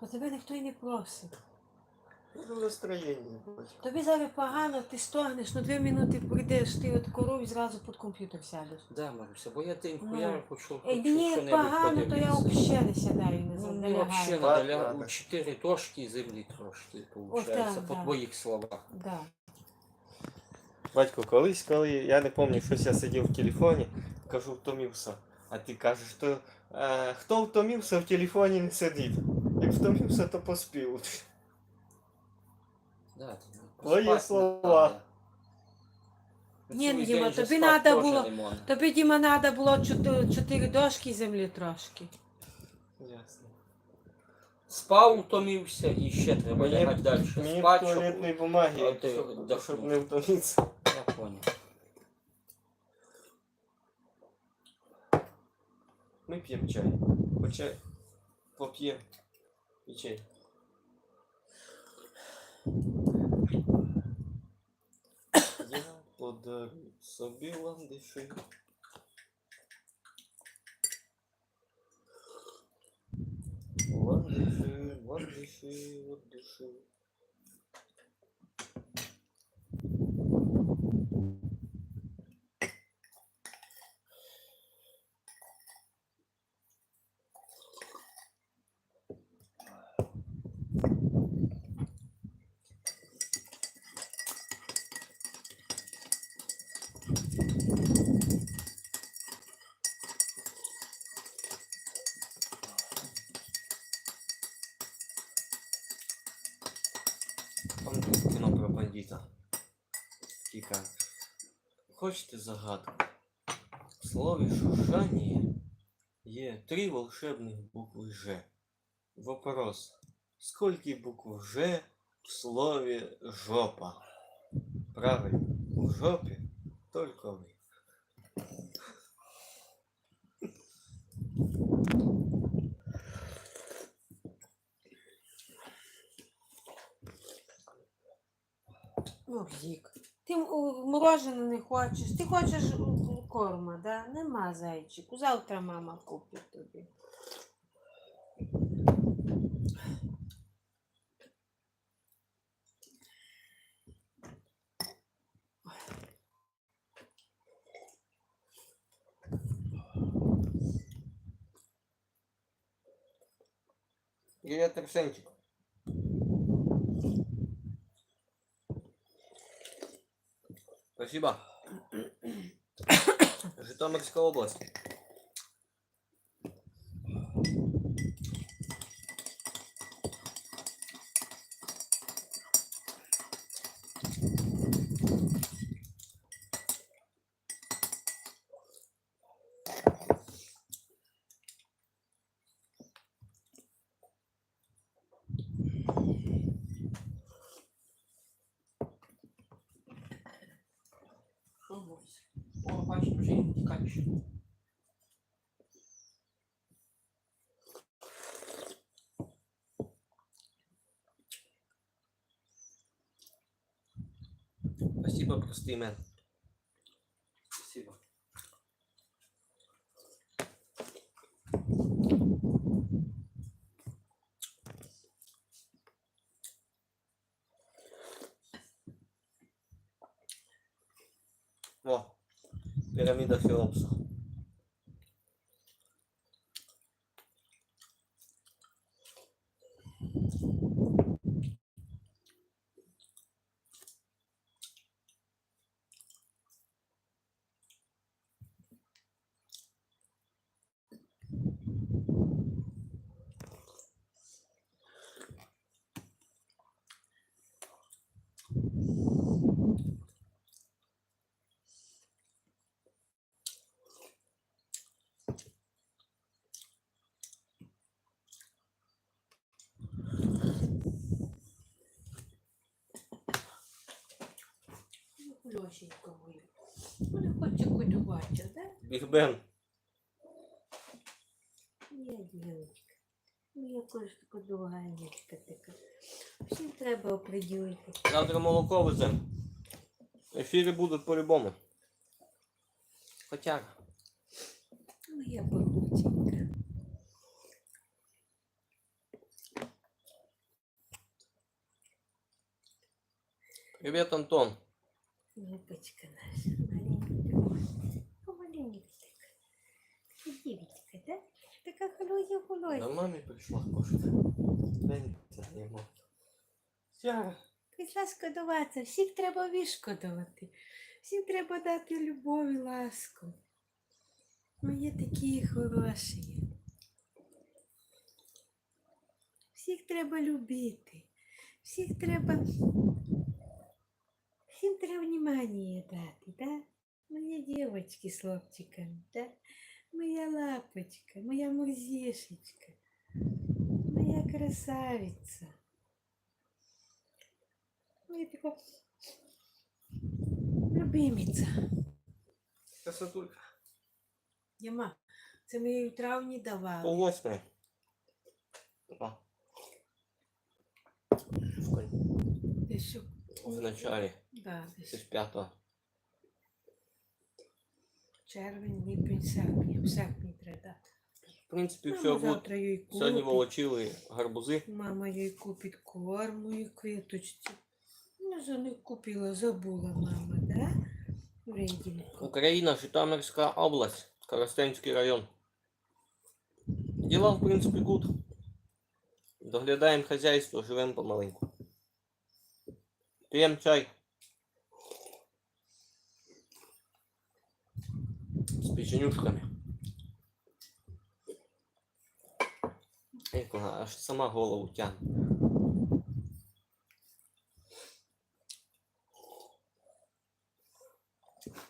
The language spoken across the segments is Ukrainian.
Бо тебе ніхто й не просить. Ну, настроєння. Тобі зараз погано, ти стогнеш, на дві минути прийдеш, ти от коров і зразу під комп'ютер сядеш. Да, Маруся, бо я теньку, Ну. я хочу, Ей, мені як погано, то я взагалі не сідаю, не Ну, мені взагалі лягаю. надо у чотири трошки і землі трошки, виходить, так, по да. твоїх словах. Да. Батько, колись, коли я не пам'ятаю, щось я сидів в телефоні, кажу, втомився. А ти кажеш, що е, хто втомився, в телефоні не сидить. Як втомився, то поспів. Да, Твої поспати слова. надо. Ні, Цілий Діма, день же тобі спати надо теж було- не можна. Тобі, Діма, треба було чотири, чотири дошки землі трошки. Ясно. Спав, утомився і ще треба Мені- лягати далі Мені спати, щоб... туалетної бумаги, А ти щоб, щоб не втомитися. Я понял. Ми п'ємо чай. Хоча поп'ємо і чай. Я подарю собі ландиші. Ландиші, ландиші, ландиші. Про. Кіка. Хочете загадку? В слові шуршання є три волшебних букви Ж. Вопрос. Скільки букв Ж в слові жопа? Правильно, у жопі тільки ви. Зік. Ти м- морожене не хочеш, ти хочеш у корма, да? Нема зайчику. Завтра мама купить тобі. Привет, Арсенчик. Спасибо. Житомирская область. Ось. О, бачиш, вже і тікаєш. Спасибо, простый мэн. Спасибо. Машенька моя. Вона хоче хоч бачить, так? Біг Бен. Ну, я дівчинка. Моя кошка довганечка така. Всім треба оприділити. Завтра молоко везем. Ефіри будуть по-любому. Хоча. Ну, я подученька. Привет, Антон. Лапочка наша, маленькая. О, маленькая. Девочка, да? Така холодя холодя. До мамі прийшла кошка. Дай це йому. Я Прийшла шкодуватися. Всіх треба вишкодувати. Всім треба дати любов і ласку. Ми є такі хороші. Всіх треба любити. Всіх треба. Всім треба внимание дати, да? Моя девочки с хлопчиками, да? Моя лапочка, моя мурзешечка, моя красавица. Моя така любимиця. красотулька. Яма, це ми їй травні давали. Пол восьмої. А. В Десь що- в началі. Да, десь ж п'ятого. червень, липень, серпень. В серпні треба дати. В принципі, все Мама буде. завтра їй Сьогодні купить. волочили гарбузи. Мама їй купить корму і квіточці. Ну, за них купила, забула мама, да? Вредінку. Україна, Житомирська область, Коростенський район. Діла, в принципі, гуд. Доглядаємо хазяйство, живемо помаленьку. П'ємо чай. З печенюшками. Як вона аж сама голову тягне.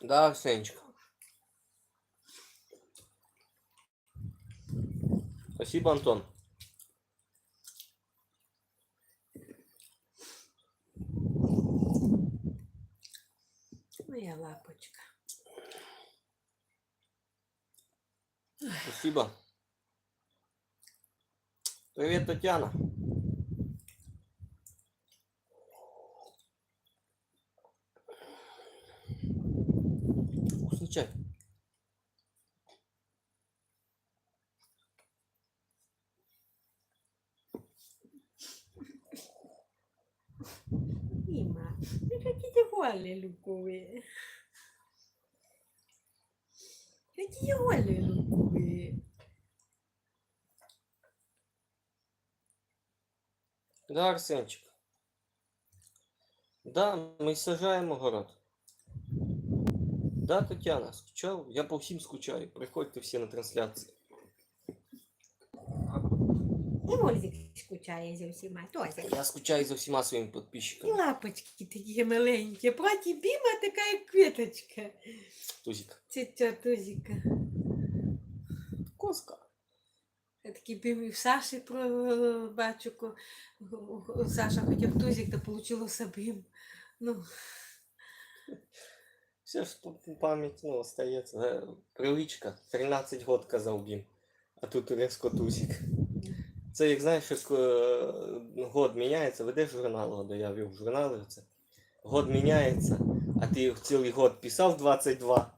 Да, Арсенчик. Спасибо, Антон. Моя. Спасибо. Привет, Татьяна. Вкусный чай. Іма, ви хотіте голі люкові. Голі. Да, Арсенчик. Да, ми сажаємо город. Да, Тетяна, скучав? Я по всім скучаю. Приходьте всі на трансляції. І Мользик скучає за всіма, Тозя. Я скучаю за всіма своїми І підписчиками. лапочки такі маленькі, проти біма така як квіточка. Тузик. Це ця Тузіка. Коска. Я такий бім і в Саші про бачу, ко- Саша хотів Тузік, то получилося бім. Ну, Все ж тут пам'ять ну, остається. Е, Привичка. 13 год казав Бім. А тут резко тузик. Це як знаєш, як е, год міняється, ведеш журнал, года, я вів журнали. Це. Год міняється, а ти цілий год писав 22,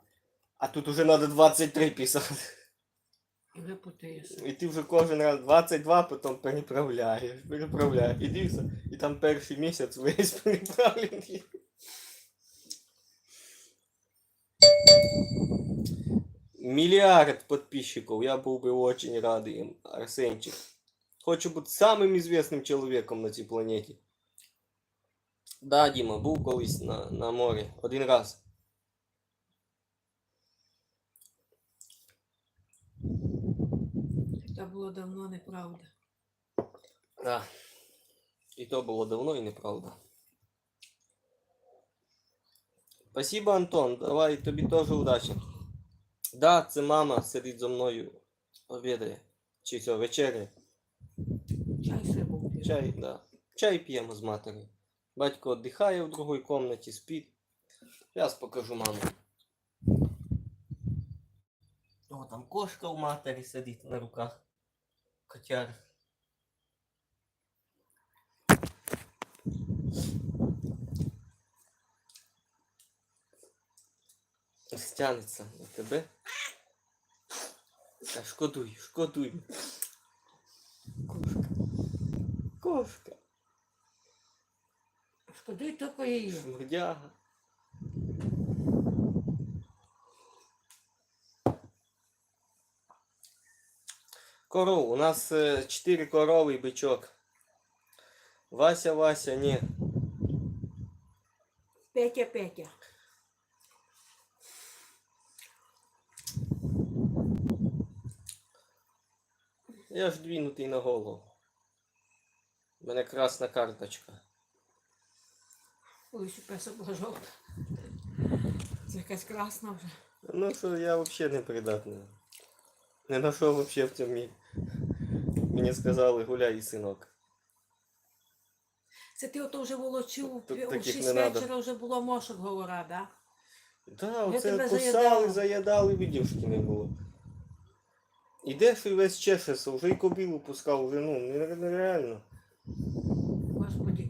а тут уже треба 23 писати. і ти вже кожен раз 22, потім переправляєш, переправляєш. І дивишся, і там перший місяць весь переправлений. Миллиард подписчиков, я был бы очень рад им, Арсенчик. Хочу бути самим известным чоловіком на цій планеті. Да, Діма, був колись на, на морі. Один раз. Це було давно неправда. Да. І то було давно і неправда. Спасибо, Антон. Давай тобі теж удачі. Да, це мама сидить зо мною, обідає. Чи все, вечеря. Чай ще був. Чай, да. Чай п'ємо з матері. Батько віддихає в другій кімнаті, спить. Зараз покажу маму. О, там кошка у матері сидить на руках. Котяр. Стянеться на тебе. Та шкодуй, шкодуй. Кошка. Кошка. Шкодуй тільки її. Шмурдяга. Коров. У нас е, чотири корови і бичок. Вася, Вася, ні. Петя, Петя. Я ж двинутий на голову. У мене красна карточка. Ой, що песок була жовта. Це якась красна вже. Ну що я взагалі не придатний. Не знайшов взагалі в цьому. Мені сказали, гуляй, синок. Це ти ото вже волочив у 6 вечора вже було мошок говора, да? Да, Я оце кусали, заїдали, видівшки не було. Ідеш і весь чешеться, вже й кобілу пускав, вже ну, нере- нереально. Господи.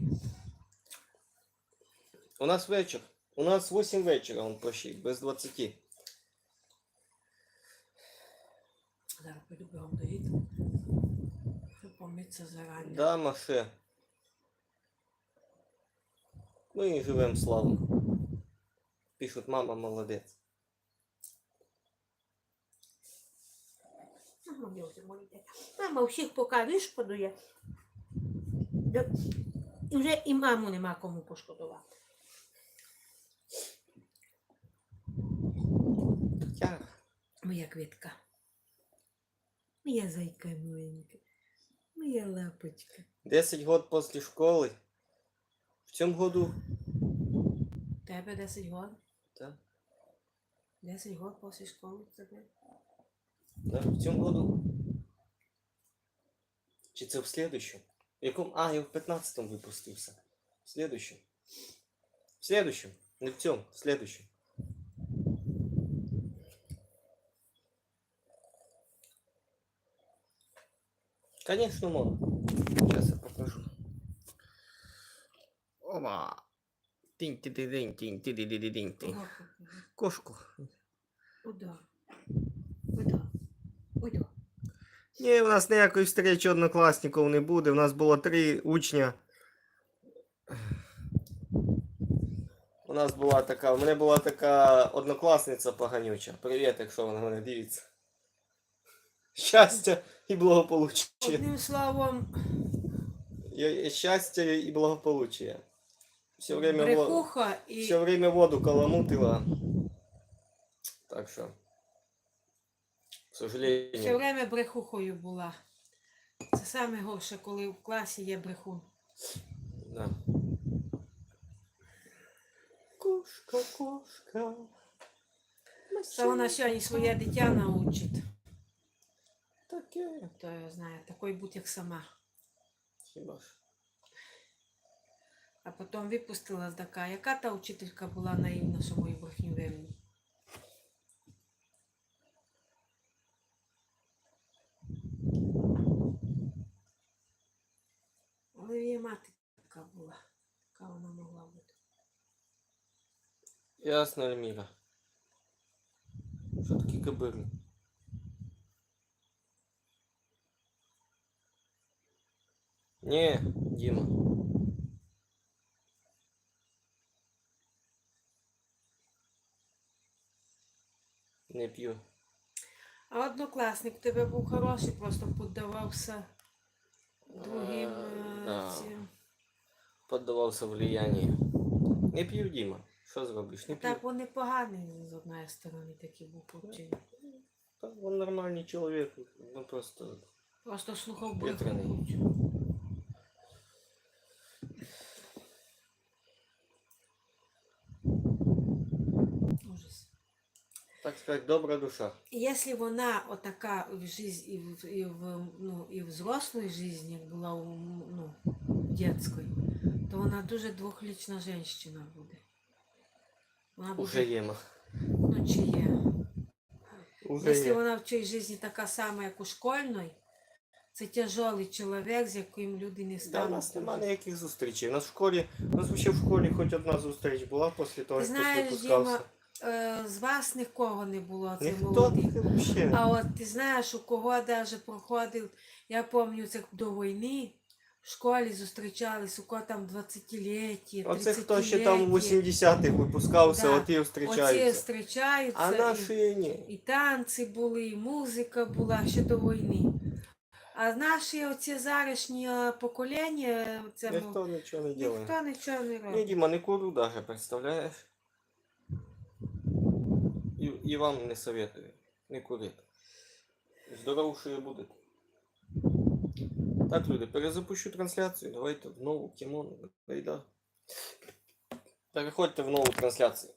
У нас вечір. У нас 8 вечора, он почти, без 20. Зараз бігом доїти. Щоб помитися зарані. Да, Маше. Ми і живемо славно. Пишуть, мама молодець. Мама всіх поки вишкодує. Да Вже і маму нема кому пошкодувати. Я. Моя квітка. Моя зайка миленька. Моя лапочка. 10 год після школи. В цьому году. Тебе 10 років? Да, 10 років після школи тебе? да, в цьому году. Чи це в следующем? В якому? А, я в 15-му випустився. В следующем. В следующем. Не в цьому, в следующем. Конечно, можно. Сейчас я покажу. Ома. тинь ти ти динь Ні, у нас ніякої встречі однокласників не буде. У нас було три учня. У нас була така, у мене була така однокласниця поганюча. Привіт, якщо вона мене дивиться. Щастя і благополуччя. Одним словом, Я- Щастя і благополуччя. Все время, во... брехуха і Все время воду каламутила. Так що. К все время брехухою була. Це саме горше, коли в класі є брехун. Да. Кошка, кошка. Та вона сьогодні своє дитя научить. Таке. То я знаю, такою будь як сама. Хіба ж? А потім випустила така, яка та вчителька була наївна, що мою брехню Ясно, Ельміра. Що такі кобили? Ні, Діма. Не п'ю. А однокласник у тебе був хороший, просто піддавався другим Е, е, да. цим. Поддавався влиянню. Не п'ю, Діма. Що зробиш? Не п'ю. Так вони погані з одної сторони такі був хлопчик. Та Він нормальний чоловік. Ну просто. Просто слухав Витриманий. брехню. Ужас. Так сказати, добра душа. І Якщо вона отака в житті і в, і в, ну, і в взрослій житті, як була у, ну, дитячої, то вона дуже двохлічна жінка буде. Вона буде, Уже єма. ну, чи є. Уже Якщо є. вона в цій житті така сама, як у школьної, це тяжелий чоловік, з яким люди не Да, у стануть. нас немає ніяких зустрічей. У нас в школі, у нас ще в школі хоч одна зустріч була після того, Ти як хтось знаєш, випускався. Діма, е, з вас нікого не було, це Ніхто молодих. взагалі. А от ти знаєш, у кого навіть проходив, я пам'ятаю це до війни, в школі зустрічались, у кого там 20-ліття, Оце хто ще там в 30-ліття. 80-х випускався, Да. от і Оці зустрічаються. зустрічаються. А і- наші ні. І танці були, і музика була ще до війни. А наші оці зарішні покоління, це ну, Ніхто нічого не робить. ніхто нічого не Ні, робить. Діма, не курю даже, представляєш? І, і вам не советую. Не курити. Здоровшою будете. Так, люди, перезапущу трансляцію. Давайте в нову. Гайда. Переходьте в нову трансляцію.